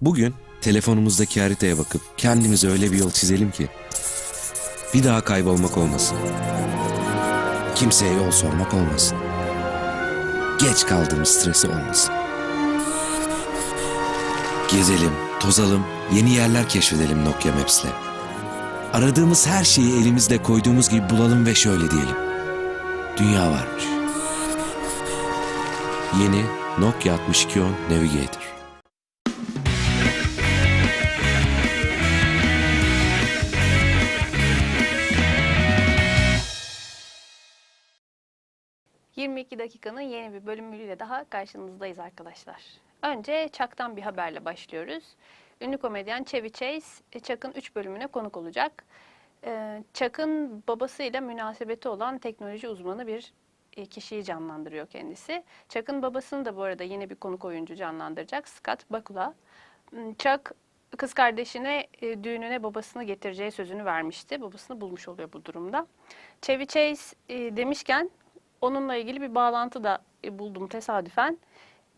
Bugün telefonumuzdaki haritaya bakıp kendimize öyle bir yol çizelim ki bir daha kaybolmak olmasın. Kimseye yol sormak olmasın. Geç kaldığımız stresi olmasın. Gezelim, tozalım, yeni yerler keşfedelim Nokia Maps'le. Aradığımız her şeyi elimizle koyduğumuz gibi bulalım ve şöyle diyelim. Dünya varmış. Yeni Nokia 6210 Navigator. 22 dakikanın yeni bir bölümüyle daha karşınızdayız arkadaşlar. Önce Chuck'tan bir haberle başlıyoruz. Ünlü komedyen Chevy Chase, e, Chuck'ın 3 bölümüne konuk olacak. Ee, Chuck'ın babasıyla münasebeti olan teknoloji uzmanı bir e, kişiyi canlandırıyor kendisi. Chuck'ın babasını da bu arada yine bir konuk oyuncu canlandıracak. Scott Bakula. Hmm, Chuck kız kardeşine e, düğününe babasını getireceği sözünü vermişti. Babasını bulmuş oluyor bu durumda. Chevy Chase e, demişken onunla ilgili bir bağlantı da e, buldum tesadüfen.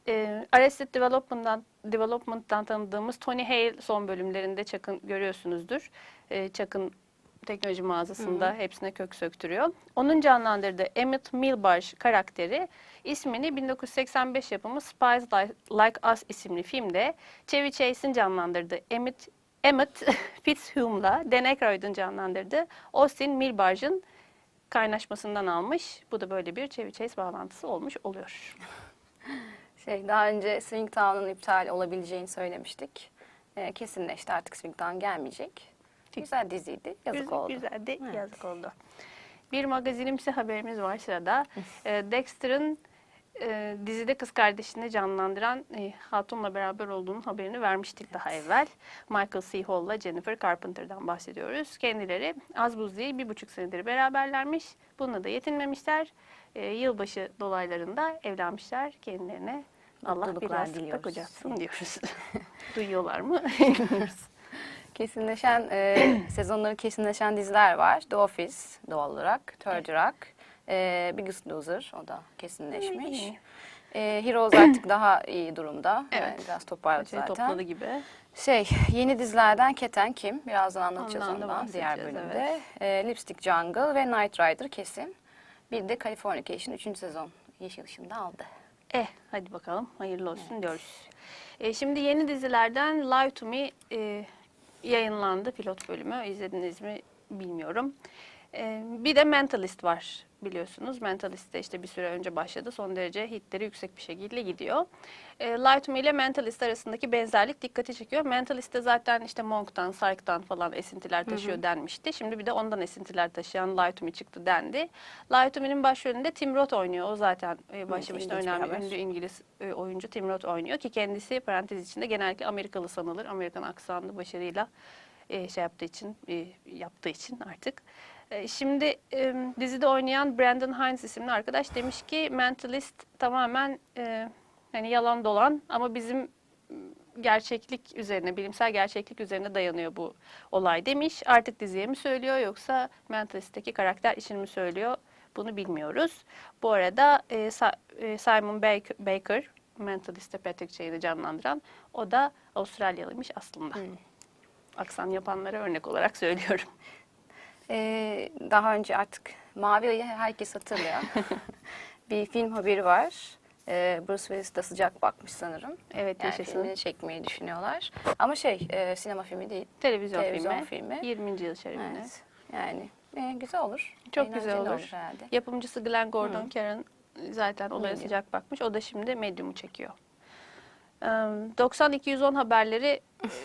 E, Arrested Development'dan, Development'tan tanıdığımız Tony Hale son bölümlerinde Chuck'ın görüyorsunuzdur. E, Chuck'ın teknoloji mağazasında hepsine kök söktürüyor. Onun canlandırdığı Emmett Milbarge karakteri ismini 1985 yapımı Spies Like, Us isimli filmde Chevy Chase'in canlandırdığı Emmett, Emmett Fitzhume'la Dan Aykroyd'un canlandırdığı Austin Milbarge'ın kaynaşmasından almış. Bu da böyle bir Chevy Chase bağlantısı olmuş oluyor. Şey, daha önce Swing Town'un iptal olabileceğini söylemiştik. Ee, kesinleşti artık Swing Town gelmeyecek. Güzel diziydi. Yazık Güzel- oldu. Güzel de Evet. yazık oldu. Bir magazinimsi haberimiz var sırada. Ee, Dexter'ın e, dizide kız kardeşini canlandıran e, Hatun'la beraber olduğunun haberini vermiştik daha evvel. Michael C. Hall'la Jennifer Carpenter'dan bahsediyoruz. Kendileri az buz değil bir buçuk senedir beraberlermiş. Bununla da yetinmemişler. E, yılbaşı dolaylarında evlenmişler. Kendilerine Allah biraz diliyoruz. kocatsın diyoruz. Duyuyorlar mı? Bilmiyoruz. Kesinleşen, e, sezonları kesinleşen diziler var. The Office doğal olarak, Third Rock, e, Biggest Loser o da kesinleşmiş. İyi. E, Heroes artık daha iyi durumda. Evet. E, biraz toparladı Şey zaten. topladı gibi. Şey, yeni dizilerden Keten Kim? Birazdan anlatacağız Ondan da ondan, diğer bölümde. E, Lipstick Jungle ve Knight Rider kesin. Bir de Californication 3. sezon Yeşil Işın'da aldı. Eh hadi bakalım hayırlı olsun diyoruz. E, şimdi yeni dizilerden Lie to Me e, yayınlandı pilot bölümü. İzlediniz mi bilmiyorum. E, bir de Mentalist var biliyorsunuz. Mentalist de işte bir süre önce başladı. Son derece hitleri yüksek bir şekilde gidiyor. E, Lie to Me ile Mentalist arasındaki benzerlik dikkati çekiyor. Mentalist'te zaten işte Monk'tan, Sark'tan falan esintiler taşıyor denmişti. Şimdi bir de ondan esintiler taşıyan to Me çıktı dendi. To Me'nin başrolünde Tim Roth oynuyor. O zaten e, başlı başına önemli ünlü İngiliz e, oyuncu Tim Roth oynuyor ki kendisi parantez içinde genellikle Amerikalı sanılır. Amerikan aksanlı başarıyla e, şey yaptığı için, e, yaptığı için artık. E, şimdi dizide oynayan Brandon Hines isimli arkadaş demiş ki Mentalist tamamen e, hani yalan dolan ama bizim gerçeklik üzerine, bilimsel gerçeklik üzerine dayanıyor bu olay demiş. Artık diziye mi söylüyor yoksa Mentalist'teki karakter için mi söylüyor? Bunu bilmiyoruz. Bu arada e, e, Simon Baker, Mentalist'te Patrick Chase'i canlandıran o da Avustralyalıymış aslında. Aksan yapanlara örnek olarak söylüyorum. Ee, daha önce artık Mavi Ayı herkes hatırlıyor. bir film haberi var. Ee, Bruce Willis de sıcak bakmış sanırım. Evet Yani yaşasın. filmini çekmeyi düşünüyorlar. Ama şey e, sinema filmi değil. Televizyon, Televizyon filmi. filmi. 20. yıl şerefine. Evet. Yani e, güzel olur. Çok güzel Eğlenceli olur. herhalde. Yapımcısı Glenn Gordon Caron zaten olaya Medium. sıcak bakmış. O da şimdi Medium'u çekiyor. Ee, 90-210 haberleri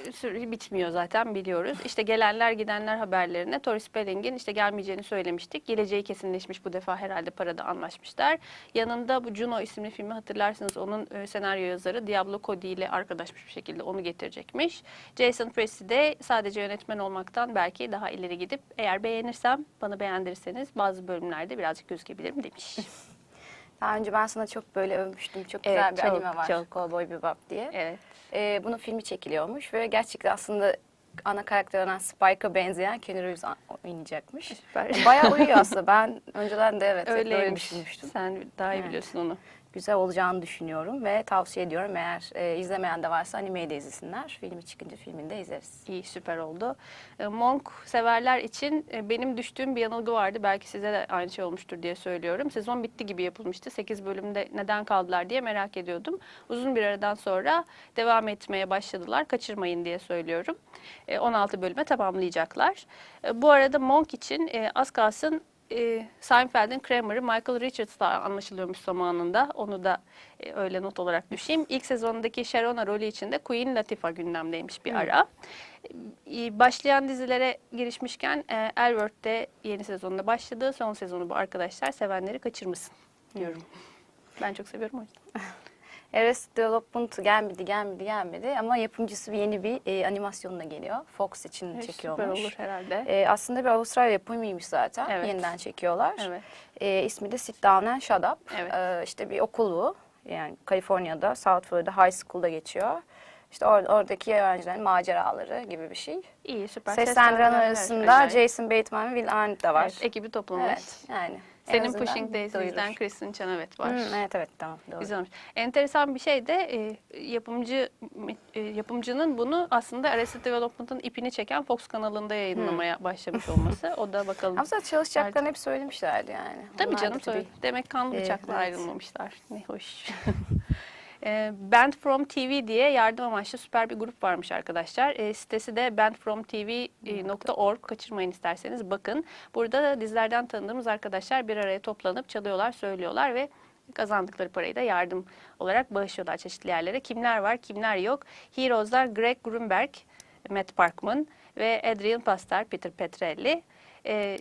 e, sürü bitmiyor zaten biliyoruz. İşte gelenler gidenler haberlerine Tori Spelling'in işte gelmeyeceğini söylemiştik. Geleceği kesinleşmiş bu defa herhalde parada anlaşmışlar. Yanında bu Juno isimli filmi hatırlarsınız onun e, senaryo yazarı Diablo Cody ile arkadaşmış bir şekilde onu getirecekmiş. Jason Pressey de sadece yönetmen olmaktan belki daha ileri gidip eğer beğenirsem bana beğendirirseniz bazı bölümlerde birazcık gözükebilirim demiş. Daha önce ben sana çok böyle övmüştüm. Çok Evet, güzel bir çok, anime var. çok. Cowboy Bebop diye. evet. Ee, bunun filmi çekiliyormuş ve gerçekten aslında ana karakter olan Spike'a benzeyen Keanu Reeves oynayacakmış. Süper. Bayağı uyuyor aslında. Ben önceden de evet böyle Öyleymiş. düşünmüştüm. Sen daha iyi Evet. biliyorsun onu. Güzel olacağını düşünüyorum ve tavsiye ediyorum. Eğer e, izlemeyen de varsa animeyi de izlesinler. Filmi çıkınca filmini de izleriz. İyi, süper oldu. E, Monk severler için e, benim düştüğüm bir yanılgı vardı. Belki size de aynı şey olmuştur diye söylüyorum. Sezon bitti gibi yapılmıştı. 8 bölümde neden kaldılar diye merak ediyordum. Uzun bir aradan sonra devam etmeye başladılar. Kaçırmayın diye söylüyorum. E, 16 bölüme tamamlayacaklar. E, Bu arada Monk için e, az kalsın e, Seinfeld'in Kramer'ı Michael Richards'la anlaşılıyormuş zamanında. Onu da e, öyle not olarak düşeyim. İlk sezondaki Sharona rolü için de Queen Latifah gündemdeymiş bir ara. E, Başlayan dizilere girişmişken e, Elworth'te yeni sezonda başladı. Son sezonu bu arkadaşlar. Sevenleri kaçırmasın diyorum. Ben çok seviyorum o yüzden. Arrested Development gelmedi, gelmedi, gelmedi ama yapımcısı bir yeni bir e, animasyonla geliyor. Fox için Evet, çekiyormuş. Süper olur herhalde. E, aslında bir Avustralya yapımıymış zaten. Evet. Yeniden çekiyorlar. Evet. E, ismi de Sit Down and Shut Up. Evet. E, işte bir okul bu. Yani Kaliforniya'da, South Florida High School'da geçiyor. İşte or- oradaki öğrencilerin maceraları gibi bir şey. İyi süper. Seslendiren arasında. Jason Bateman ve Will Arnett de var. Evet, ekibi toplamış. Evet, yani. En Senin Pushing doyurur. Kristen Chenoweth var. Hı, evet evet tamam doğru. Güzel olmuş. Enteresan bir şey de e, yapımcı e, yapımcının bunu aslında Arrested Development'ın ipini çeken Fox kanalında yayınlamaya başlamış olması. O da bakalım. Ama çalışacaklarını hep söylemişlerdi yani. Tabii Onlar canım söyle. Demek kanlı bıçakla evet. ayrılmamışlar. Ne hoş. E, Band From TV diye yardım amaçlı süper bir grup varmış arkadaşlar. E, sitesi de bandfromtv.org. Kaçırmayın isterseniz bakın. Burada da dizilerden tanıdığımız arkadaşlar bir araya toplanıp çalıyorlar, söylüyorlar ve kazandıkları parayı da yardım olarak bağışlıyorlar çeşitli yerlere. Kimler var, kimler yok? Heroes'lar Greg Grunberg, Matt Parkman ve Adrian Pastar, Peter Petrelli. E,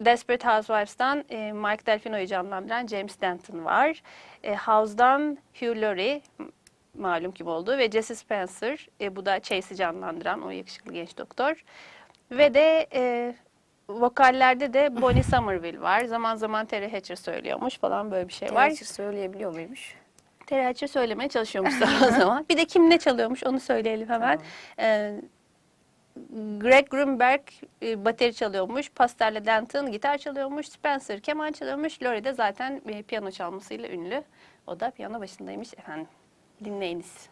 Desperate Housewives'tan e, Mike Delfino'yu canlandıran James Denton var. E, House'dan Hugh Laurie, malum kim oldu ve Jesse Spencer, e, bu da Chase'i canlandıran o yakışıklı genç doktor. Ve de e, vokallerde de Bonnie Somerville var. Zaman zaman Terry Hatcher söylüyormuş falan böyle bir şey var. Gerçi söyleyebiliyor muymuş? Terry Hatcher söylemeye çalışıyormuş zaman zaman. Bir de kim ne çalıyormuş onu söyleyelim hemen. E, Greg Grunberg e, bateri çalıyormuş, Pasterle Denton gitar çalıyormuş, Spencer keman çalıyormuş, Laurie de zaten e, piyano çalmasıyla ünlü. O da piyano başındaymış efendim. Dinleyiniz.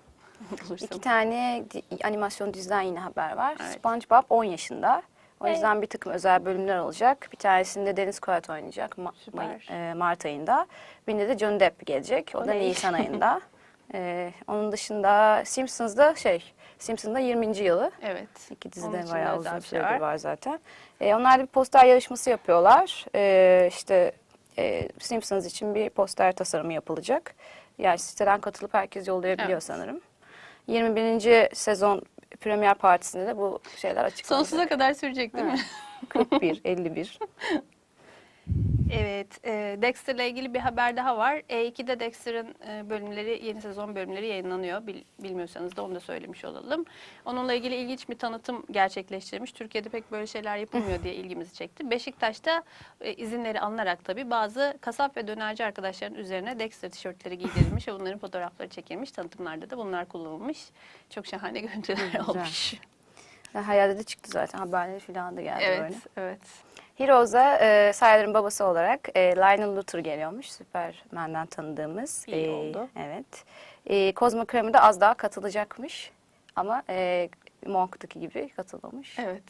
İki tane di- animasyon diziden yine haber var. Evet. SpongeBob 10 yaşında. O Evet. yüzden bir takım özel bölümler olacak. Bir tanesinde Deniz Koyat oynayacak Ma- Süper. May- e, Mart ayında. Birinde de Johnny Depp gelecek. O da Oley. Nisan ayında. E, onun dışında Simpsons'da şey, Simpsons'da 20. yılı. Evet. İki dizide bayağı uzun bir süredir var. var zaten. E, onlar da bir poster yarışması yapıyorlar. E, işte e, Simpsons için bir poster tasarımı yapılacak. Yani siteden katılıp herkes yollayabiliyor Evet. sanırım. 21. sezon premier partisinde de bu şeyler açıklanacak. Sonsuza kadar sürecek değil mi? 41, 51. Evet, e, Dexter'la ilgili bir haber daha var. E2'de Dexter'ın e, bölümleri, yeni sezon bölümleri yayınlanıyor. Bil- bilmiyorsanız da onu da söylemiş olalım. Onunla ilgili ilginç bir tanıtım gerçekleştirmiş. Türkiye'de pek böyle şeyler yapılmıyor diye ilgimizi çekti. Beşiktaş'ta e, izinleri alınarak tabii bazı kasap ve dönerci arkadaşların üzerine Dexter tişörtleri giydirilmiş ve bunların fotoğrafları çekilmiş. Tanıtımlarda da bunlar kullanılmış. Çok şahane görüntüler olmuş. Hayalde de çıktı zaten haberleri falan da geldi Evet, böyle. evet. Heroes'a e, Saylar'ın babası olarak e, Lionel Luthor geliyormuş. Superman'den tanıdığımız. İyi E, oldu. Evet. E, Cosmo Kramer de az daha katılacakmış. Ama e, Monk'taki gibi katılmamış. Evet.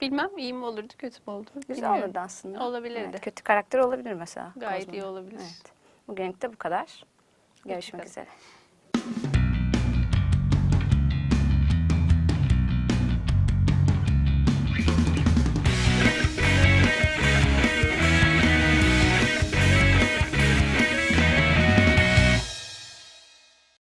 Bilmem iyi mi olurdu, kötü mü olurdu? Güzel bilmiyorum. olurdu aslında. Olabilirdi. Evet, kötü karakter olabilir mesela. Gayet Cosmo'da. iyi olabilir. Evet. Bugünlük de bu kadar. Görüşmek üzere.